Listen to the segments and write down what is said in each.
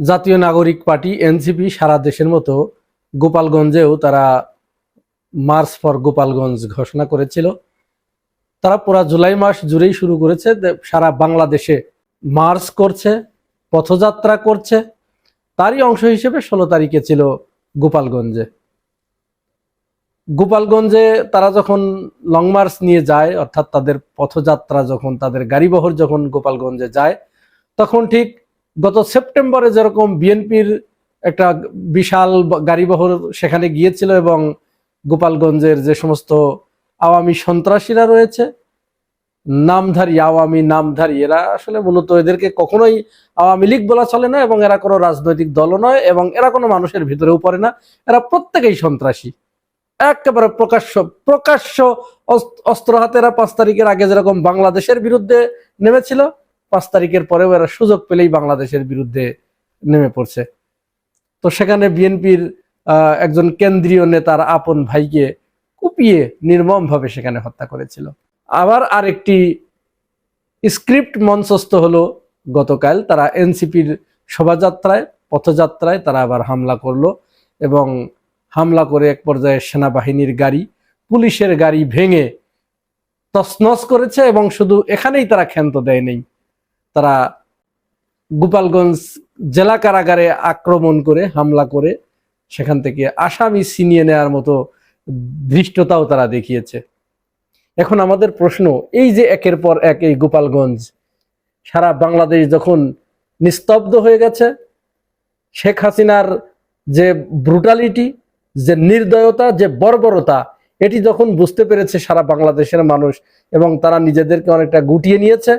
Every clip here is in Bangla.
জাতীয় নাগরিক পার্টি, এনসিপি, সারা দেশের মতো গোপালগঞ্জেও তারা মার্চ ফর গোপালগঞ্জ ঘোষণা করেছিল। তারা পুরা জুলাই মাস জুড়েই শুরু করেছে সারা বাংলাদেশে মার্চ করছে, পথযাত্রা করছে। তারই অংশ হিসেবে ষোলো তারিখে ছিল গোপালগঞ্জে। গোপালগঞ্জে তারা যখন লং মার্চ নিয়ে যায়, অর্থাৎ তাদের পথযাত্রা যখন, তাদের গাড়িবহর যখন গোপালগঞ্জে যায়, তখন ঠিক গত সেপ্টেম্বরে যেরকম বিএনপির একটা বিশাল গাড়িবহর সেখানে গিয়েছিল এবং গোপালগঞ্জের যে সমস্ত আওয়ামী সন্ত্রাসীরা রয়েছে, নামধারী, আওয়ামী নামধারী, এরা আসলে মূলত এদেরকে কখনোই আওয়ামী লীগ বলা চলে না এবং এরা কোনো রাজনৈতিক দলও নয় এবং এরা কোনো মানুষের ভিতরেও পড়ে না। এরা প্রত্যেকেই সন্ত্রাসী। একেবারে প্রকাশ্য প্রকাশ্য অস্ত- অস্ত্র হাতে এরা পাঁচ তারিখের আগে যেরকম বাংলাদেশের বিরুদ্ধে নেমেছিল পাঁচ তারিখের পরেও এরা সুযোগ পেলেই বাংলাদেশের বিরুদ্ধে নেমে পড়ছে। তো সেখানে বিএনপির একজন কেন্দ্রীয় নেতার আপন ভাইকে কুপিয়ে নির্মমভাবে সেখানে হত্যা করেছিল। আবার আরেকটি স্ক্রিপ্ট মঞ্চস্থ হলো গতকাল। তারা এনসিপির শোভাযাত্রায়, পথযাত্রায় তারা আবার হামলা করল এবং হামলা করে এক পর্যায়ে সেনাবাহিনীর গাড়ি, পুলিশের গাড়ি ভেঙে তছনছ করেছে এবং শুধু এখানেই তারা ক্ষান্ত দেয় নেই। তারা গোপালগঞ্জ জেলা কারাগারে আক্রমণ করে, হামলা করে, সেখান থেকে আসামি ছিনিয়ে নেওয়ার মতো ধৃষ্টতাও তারা দেখিয়েছে। এখন আমাদের প্রশ্ন, এই যে একের পর এক এই গোপালগঞ্জ, সারা বাংলাদেশ যখন নিস্তব্ধ হয়ে গেছে, শেখ হাসিনার যে ব্রুটালিটি, যে নির্দয়তা, যে বর্বরতা, এটি যখন বুঝতে পেরেছে সারা বাংলাদেশের মানুষ এবং তারা নিজেদেরকে অনেকটা গুটিয়ে নিয়েছে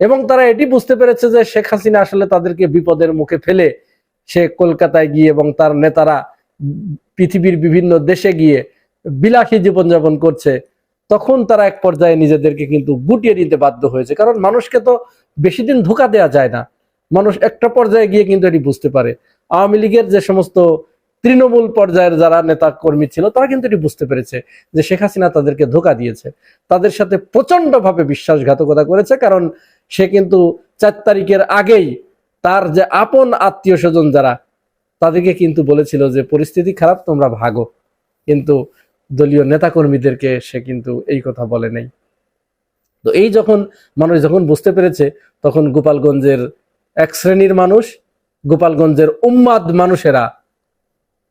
এবং তারা এটি বুঝতে পেরেছে যে শেখ হাসিনা আসলে তাদেরকে বিপদের মুখে ফেলে সে কলকাতায় গিয়ে এবং তার নেতারা পৃথিবীর বিভিন্ন দেশে গিয়ে বিলাসী জীবনযাপন করছে, তখন তারা এক পর্যায়ে নিজেদেরকে কিন্তু গুটিয়ে নিতে বাধ্য হয়েছে। কারণ মানুষকে তো বেশি দিন ধোকা দেওয়া যায় না। মানুষ একটা পর্যায়ে গিয়ে কিন্তু এটি বুঝতে পারে। আওয়ামী লীগের যে সমস্ত তৃণমূল পর্যায়ের যারা নেতা কর্মী ছিল, তারা কিন্তু এটি বুঝতে পেরেছে যে শেখ হাসিনা তাদেরকে ধোকা দিয়েছে। তাদের সাথে প্রচন্ডভাবে বিশ্বাসঘাতকতা করেছে, কারণ সে কিন্তু চার তারিখের আগেই তার যে আপন আত্মীয় স্বজন যারা, তাদেরকে কিন্তু বলেছিল যে, পরিস্থিতি খারাপ, তোমরা ভাগো। কিন্তু দলীয় নেতাকর্মীদেরকে সে কিন্তু এই কথা বলে নাই। তো এই যখন মানুষ যখন বুঝতে পেরেছে, তখন গোপালগঞ্জের এক শ্রেণির মানুষ, গোপালগঞ্জের উম্মাদ মানুষেরা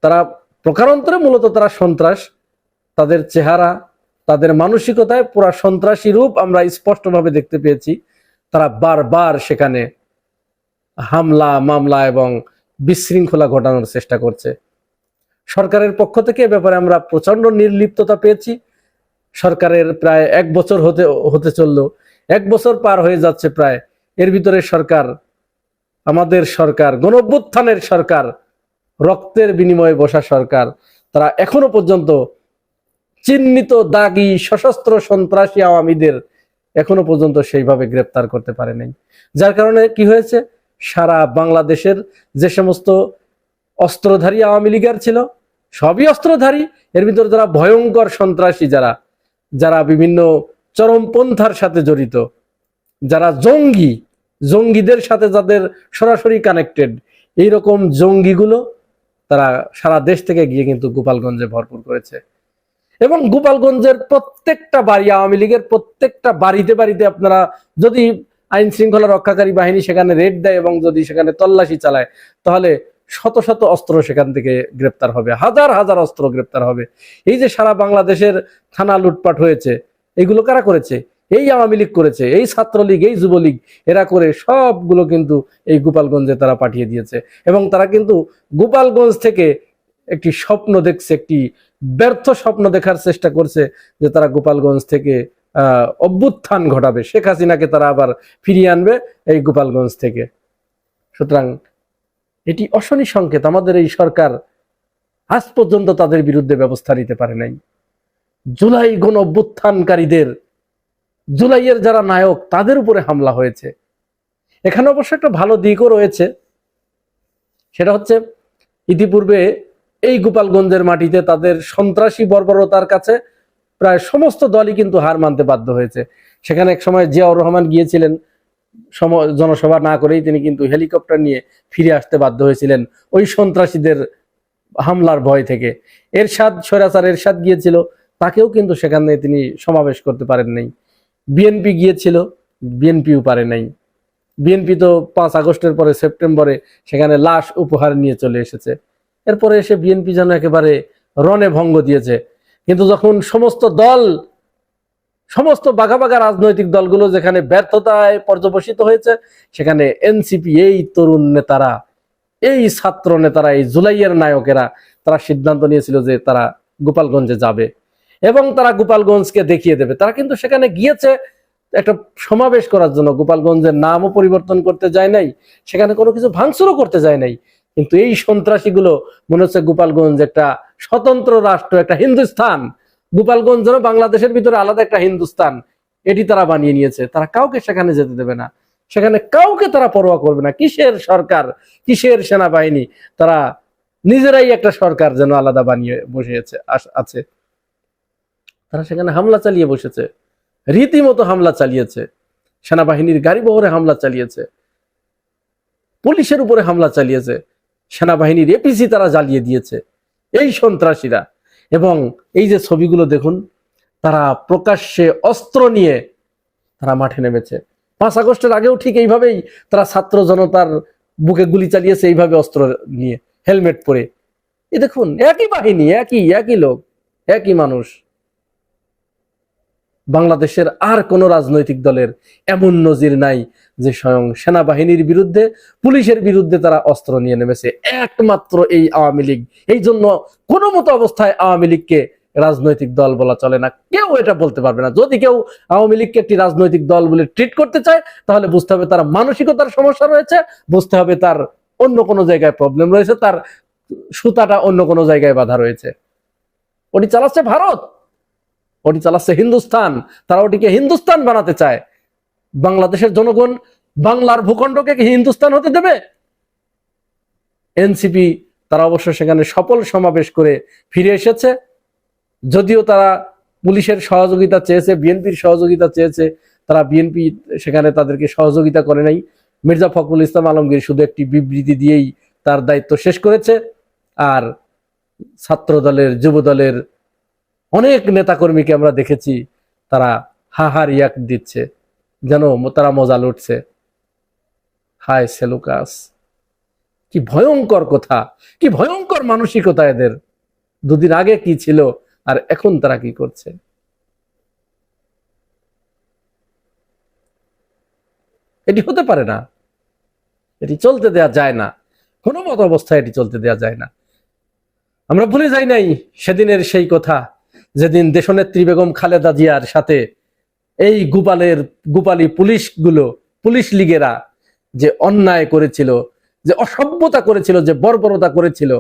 তারা প্রকারান্তরে মূলত তারা সন্ত্রাস, তাদের চেহারা, তাদের মানসিকতায় পুরা সন্ত্রাসী রূপ আমরা স্পষ্টভাবে দেখতে পেয়েছি। তারা বারবার সেখানে হামলা, মামলা এবং বিশৃঙ্খলা ঘটানোর চেষ্টা করছে। সরকারের পক্ষ থেকে এ ব্যাপারে আমরা প্রচণ্ড নির্লিপ্ততা পেয়েছি। সরকারের প্রায় এক বছর হতে হতে চলল। এক বছর পার হয়ে যাচ্ছে প্রায়। এর ভিতরে সরকার, আমাদের সরকার গণঅভ্যুত্থানের সরকার রক্তের বিনিময়ে বসা সরকার। তারা এখনও পর্যন্ত চিহ্নিত দাগি, সশস্ত্র সন্ত্রাসী আওয়ামীদের এখনও পর্যন্ত সেইভাবে গ্রেপ্তার করতে পারে নাই। যার কারণে কি হয়েছে? সারা বাংলাদেশের যে সমস্ত অস্ত্রধারী আওয়ামী লীগের ছিল, সবই অস্ত্রধারী। এর ভিতরে যারা ভয়ঙ্কর সন্ত্রাসী যারা যারা বিভিন্ন চরমপন্থার সাথে জড়িত, যারা জঙ্গি, জঙ্গিদের সাথে যাদের সরাসরি কানেক্টেড এইরকম জঙ্গিগুলো তারা সারা দেশ থেকে গিয়ে কিন্তু গোপালগঞ্জে ভরপুর করেছে। এবং গোপালগঞ্জের প্রত্যেকটা বাড়ি, আওয়ামী লীগের প্রত্যেকটা বাড়িতে বাড়িতে আপনারা যদি আইন শৃঙ্খলা রক্ষাকারী বাহিনী সেখানে রেড দেয় এবং যদি সেখানে তল্লাশি চালায়, তাহলে শত শত অস্ত্র সেখান থেকে গ্রেপ্তার হবে, হাজার হাজার অস্ত্র গ্রেপ্তার হবে। এই যে সারা বাংলাদেশের থানা লুটপাট হয়েছে, এগুলো কারা করেছে? এই আওয়ামী লীগ করেছে, এই ছাত্রলীগ, এই যুবলীগ, এরা করে সবগুলো কিন্তু এই গোপালগঞ্জে তারা পাঠিয়ে দিয়েছে। এবং তারা কিন্তু গোপালগঞ্জ থেকে একটি স্বপ্ন দেখছে, একটি ব্যর্থ স্বপ্ন দেখার চেষ্টা করছে যে তারা গোপালগঞ্জ থেকে অভ্যুত্থান ঘটাবে। শেখ হাসিনাকে তারা আবার ফিরিয়ে আনবে এই গোপালগঞ্জ থেকে। সুতরাং এটি অশনি সংকেত। আমাদের এই সরকার আজ পর্যন্ত তাদের বিরুদ্ধে ব্যবস্থা নিতে পারে নাই। জুলাই গণ অভ্যুত্থানকারীদের জুলাইয়ের যারা নায়ক, তাদের উপরে হামলা হয়েছে। এখানে অবশ্য একটা ভালো দিকও রয়েছে। সেটা হচ্ছে, ইতিপূর্বে এই গোপালগঞ্জের মাটিতে তাদের সন্ত্রাসী বর্বরতার কাছে প্রায় সমস্ত দলই কিন্তু হার মানতে বাধ্য হয়েছে। সেখানে এক সময় জিয়াউর রহমান গিয়েছিলেন জনসভা না করেই তিনি কিন্তু হেলিকপ্টার নিয়ে ফিরে আসতে বাধ্য হয়েছিলেন ওই সন্ত্রাসীদের হামলার ভয় থেকে। এরশাদ, স্বৈরাচার এরশাদ গিয়েছিল, তাকেও কিন্তু সেখানে তিনি সমাবেশ করতে পারেন নাই বিএনপি গিয়েছিল বিএনপিও পারে নাই। বিএনপি তো পাঁচ আগস্টের পরে সেপ্টেম্বরে সেখানে লাশ উপহার নিয়ে চলে এসেছে। এরপরে এসে বিএনপি যেন একেবারে রণে ভঙ্গ দিয়েছে। কিন্তু যখন সমস্ত দল, সমস্ত বাঘা বাঘা রাজনৈতিক দলগুলো যেখানে ব্যর্থতায় পর্যবসিত হয়েছে, সেখানে এনসিপি এই তরুণ নেতারা, এই ছাত্র নেতারা, এই জুলাইয়ের নায়কেরা, তারা সিদ্ধান্ত নিয়েছিল যে তারা গোপালগঞ্জে যাবে। এবং তারা গোপালগঞ্জকে দেখিয়ে দেবে। তারা কিন্তু সেখানে গিয়েছে একটা সমাবেশ করার জন্য। গোপালগঞ্জের নামও পরিবর্তন করতে যায় নাই, সেখানে কোনো কিছু ভাঙচুরও করতে যায় নাই। কিন্তু এই সন্ত্রাসীগুলো মনে হচ্ছে গোপালগঞ্জ একটা স্বতন্ত্র রাষ্ট্র, একটা হিন্দুস্তান গোপালগঞ্জ যেন বাংলাদেশের ভিতরে আলাদা একটা হিন্দুস্তান এটি তারা বানিয়ে নিয়েছে। তারা কাউকে সেখানে যেতে দেবে না। সেখানে কাউকে তারা পরোয়া করবে না। কিসের সরকার, কিসের সেনাবাহিনী? তারা নিজেরাই একটা সরকার যেন আলাদা বানিয়ে বসেছে আছে। তারা সেখানে হামলা চালিয়ে বসেছে। রীতিমতো হামলা চালিয়েছে। সেনাবাহিনীর গাড়ি বহরে হামলা চালিয়েছে। পুলিশের উপরে হামলা চালিয়েছে। সেনাবাহিনীর এপিসি তারা জ্বালিয়ে দিয়েছে। এই সন্ত্রাসীরা। এবং এই যে ছবিগুলো দেখুন, তারা প্রকাশ্যে অস্ত্র নিয়ে তারা মাঠে নেমেছে। পাঁচ আগস্টের আগেও ঠিক এইভাবেই তারা ছাত্র জনতার বুকে গুলি চালিয়েছে এইভাবে অস্ত্র নিয়ে, হেলমেট পরে। এ দেখুন, একই বাহিনী, একই একই লোক, একই মানুষ। বাংলাদেশের আর কোন রাজনৈতিক দলের এমন নজির নাই যে স্বয়ং সেনাবাহিনীর বিরুদ্ধে, পুলিশের বিরুদ্ধে তারা অস্ত্র নিয়ে নেমেছে। একমাত্র এই আওয়ামী লীগ। এই জন্য কোনো মতো অবস্থায় আওয়ামী লীগকে রাজনৈতিক দল বলা চলে না। কেউ এটা বলতে পারবে না। যদি কেউ আওয়ামী লীগকে একটি রাজনৈতিক দল বলে ট্রিট করতে চায়, তাহলে বুঝতে হবে তার মানসিকতার সমস্যা রয়েছে, বুঝতে হবে তার অন্য কোনো জায়গায় প্রবলেম রয়েছে, তার সুতাটা অন্য কোনো জায়গায় বাধা রয়েছে। ওটি চালাচ্ছে ভারত। ওটি চালাচ্ছে হিন্দুস্তান, তারা ওটিকে হিন্দুস্তান বানাতে চায়। বাংলাদেশের জনগণ বাংলার ভূখণ্ডকে হিন্দুস্তান হতে দেবে? এনসিপি, তারা অবশ্য সেখানে সফল সমাবেশ করে ফিরে এসেছে। যদিও তারা পুলিশের সহযোগিতা চেয়েছে, বিএনপির সহযোগিতা চেয়েছে, তারা বিএনপি সেখানে তাদেরকে সহযোগিতা করে নাই। মির্জা ফখরুল ইসলাম আলমগীর শুধু একটি বিবৃতি দিয়েই তার দায়িত্ব শেষ করেছে। আর ছাত্র দলের যুব দলের অনেক নেতাকর্মীকে আমরা দেখেছি, তারা হা হা রিয়াক্ট দিচ্ছে, যেন তারা মজা লুটছে। হায় সেলুকাস, কি ভয়ঙ্কর কথা, কি ভয়ঙ্কর মানসিকতা এদের। দুদিন আগে কি ছিল, আর এখন তারা কি করছে? এটি হতে পারে না। এটি চলতে দেয়া যায় না। কোনো মত অবস্থায় এটি চলতে দেয়া যায় না। আমরা ভুলে যাই নাই সেদিনের সেই কথা। যেদিন দেশনেত্রী বেগম খালেদা জিয়ার সাথে এই গোপালের, গোপালী পুলিশগুলো, পুলিশ লীগেরা যে অন্যায় করেছিল, যে অসভ্যতা করেছিল, যে বর্বরতা করেছিল,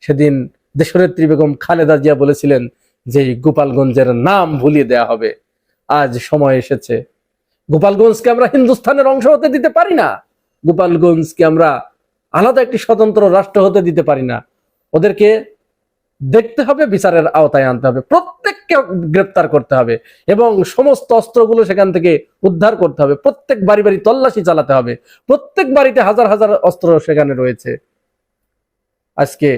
সেদিন দেশনেত্রী বেগম খালেদা জিয়া বলেছিলেন যে গোপালগঞ্জের নাম ভুলিয়ে দেয়া হবে। আজ সময় এসেছে। গোপালগঞ্জকে আমরা হিন্দুস্থানের অংশ হতে দিতে পারি না। গোপালগঞ্জকে আমরা আলাদা একটি স্বতন্ত্র রাষ্ট্র হতে দিতে পারি না। ওদেরকে দেখতে হবে, বিচারের আওতায় আনতে হবে, প্রত্যেককে গ্রেপ্তার করতে হবে এবং সমস্ত অস্ত্রগুলো সেখান থেকে উদ্ধার করতে হবে, প্রত্যেক বাড়ি বাড়ি তল্লাশি চালাতে হবে, প্রত্যেক বাড়িতে হাজার হাজার অস্ত্র সেখানে রয়েছে। আজকে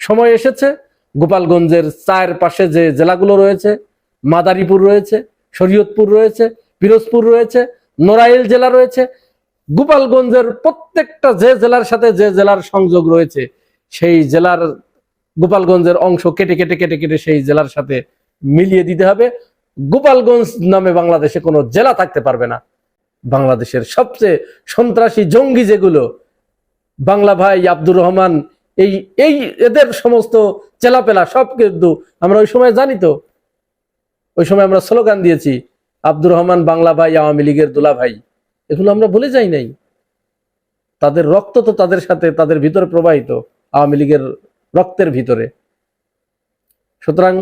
সময় এসেছে, গোপালগঞ্জের চায়ের পাশে যে জেলাগুলো রয়েছে, মাদারীপুর রয়েছে, শরীয়তপুর রয়েছে, পিরোজপুর রয়েছে, নড়াইল জেলা রয়েছে, গোপালগঞ্জের প্রত্যেকটা যে জেলার সাথে যে জেলার সংযোগ রয়েছে, সেই জেলার গোপালগঞ্জের অংশ কেটে কেটে কেটে কেটে সেই জেলার সাথে মিলিয়ে দিতে হবে। গোপালগঞ্জ নামে বাংলাদেশে কোনো জেলা থাকতে পারবে না। বাংলাদেশের সবচেয়ে সন্ত্রাসী জঙ্গি যেগুলো, বাংলা ভাই আব্দুর রহমান, এই এই এদের সমস্ত চেলাপেলা সব কিন্তু আমরা ওই সময় জানি তো। ওই সময় আমরা স্লোগান দিয়েছি, আব্দুর রহমান বাংলা ভাই, আওয়ামী লীগের দোলা ভাই। এগুলো আমরা ভুলে যাই নাই। তাদের রক্ত তো তাদের সাথে, তাদের ভিতরে প্রবাহিত। আওয়ামী লীগের রক্তের ভিতরে। সুতরাং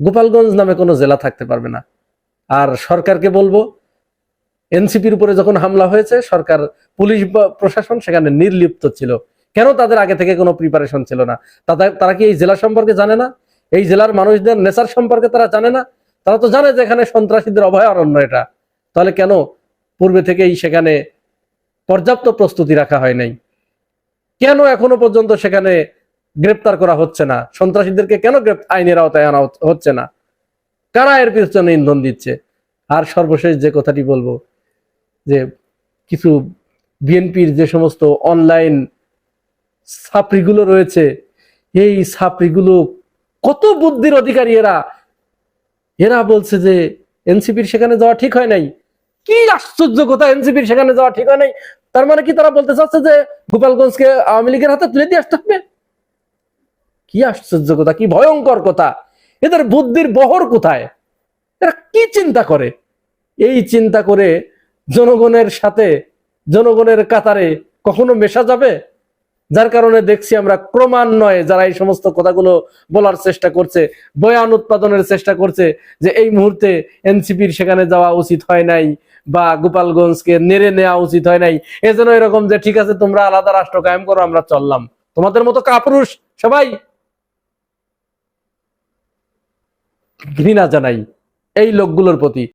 গোপালগঞ্জ নামে কোনো জেলা থাকতে পারবে না। আর সরকারকে বলব, এনসিপির উপরে যখন হামলা হয়েছে, সরকার, পুলিশ প্রশাসন সেখানে নির্লিপ্ত ছিল। কেন তাদের আগে থেকে কোনো প্রিপারেশন ছিল না? তারা কি এই জেলা সম্পর্কে জানে না? এই জেলার মানুষদের নেচার সম্পর্কে তারা জানে না? তারা তো জানে যে এখানে সন্ত্রাসীদের অভয়ারণ্য এটা। তাহলে কেন পূর্বে থেকেই সেখানে পর্যাপ্ত প্রস্তুতি রাখা হয় নাই? কেন এখনও পর্যন্ত সেখানে গ্রেপ্তার করা হচ্ছে না। সন্ত্রাসীদেরকে কেন আইনের আওতায় আনা হচ্ছে- হচ্ছে না? কারা এর পিছনে ইন্ধন দিচ্ছে? আর সর্বশেষ যে কথাটি বলব, যে কিছু বিএনপির যে সমস্ত অনলাইন ছাপড়িগুলো রয়েছে, এই ছাপড়িগুলো কত বুদ্ধির অধিকারী এরা? এরা বলছে যে এনসিপির সেখানে যাওয়া ঠিক হয় নাই। কি আশ্চর্য কথা, এনসিপির সেখানে যাওয়া ঠিক হয় নাই। তার মানে কি তারা বলতে চাচ্ছে যে গোপালগঞ্জকে আওয়ামী লীগের হাতে তুলে দিয়ে আসতে হবে? কি আশ্চর্য কথা, কি ভয়ঙ্কর কথা। এদের বুদ্ধির বহর কোথায়? এরা কি চিন্তা করে? এই চিন্তা করে জনগণের সাথে, জনগণের কাতারে কখনো মেশা যাবে? যার কারণে দেখছি আমরা ক্রমান্বয়ে যারা এই সমস্ত কথাগুলো বলার চেষ্টা করছে, বয়ান উৎপাদনের চেষ্টা করছে, যে এই মুহূর্তে এনসিপির সেখানে যাওয়া উচিত হয় নাই বা গোপালগঞ্জকে নেড়ে নেওয়া উচিত হয় নাই। এজন্য এরকম যে, ঠিক আছে, তোমরা আলাদা রাষ্ট্র কায়েম করো, আমরা চললাম। তোমাদের মতো কাপুরুষ সবাই ঘৃণা জানাই এই লোকগুলোর প্রতি।